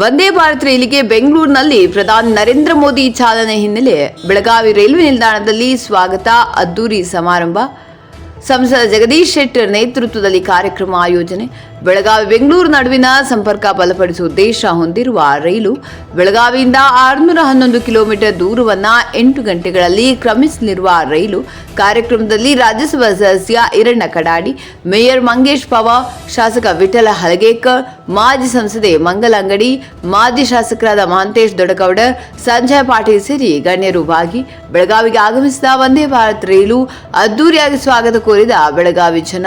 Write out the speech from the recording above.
ವಂದೇ ಭಾರತ್ ರೈಲಿಗೆ ಬೆಂಗಳೂರಿನಲ್ಲಿ ಪ್ರಧಾನಿ ನರೇಂದ್ರ ಮೋದಿ ಚಾಲನೆ ಹಿನ್ನೆಲೆ ಬೆಳಗಾವಿ ರೈಲ್ವೆ ನಿಲ್ದಾಣದಲ್ಲಿ ಸ್ವಾಗತ ಅದ್ದೂರಿ ಸಮಾರಂಭ. ಸಂಸದ ಜಗದೀಶ್ ಶೆಟ್ಟರ್ ನೇತೃತ್ವದಲ್ಲಿ ಕಾರ್ಯಕ್ರಮ ಆಯೋಜನೆ. ಬೆಳಗಾವಿ ಬೆಂಗಳೂರು ನಡುವಿನ ಸಂಪರ್ಕ ಬಲಪಡಿಸುವ ಉದ್ದೇಶ ಹೊಂದಿರುವ ರೈಲು ಬೆಳಗಾವಿಯಿಂದ ಆರುನೂರ ಹನ್ನೊಂದು ಕಿಲೋಮೀಟರ್ ದೂರವನ್ನ ಎಂಟು ಗಂಟೆಗಳಲ್ಲಿ ಕ್ರಮಿಸಲಿರುವ ರೈಲು ಕಾರ್ಯಕ್ರಮದಲ್ಲಿ ರಾಜ್ಯಸಭಾ ಸದಸ್ಯ ಇರಣ್ಣ ಕಡಾಡಿ, ಮೇಯರ್ ಮಂಗೇಶ್ ಪವಾ, ಶಾಸಕ ವಿಠಲ ಹಲಗೇಕರ್ ಮಾಜಿ ಸಂಸದೆ ಮಂಗಲಂಗಡಿ ಮಾಜಿ ಶಾಸಕರಾದ ಮಹಂತೇಶ್ ದೊಡಗೌಡ ಸಂಜಯ್ ಪಾಟೀಲ್ ಸೇರಿ ಗಣ್ಯರು ಭಾಗಿ ಬೆಳಗಾವಿಗೆ ಆಗಮಿಸಿದ ವಂದೇ ಭಾರತ್ ರೈಲು ಅದ್ದೂರಿಯಾಗಿ ಸ್ವಾಗತ ಕೋರಿದ ಬೆಳಗಾವಿ ಜನ.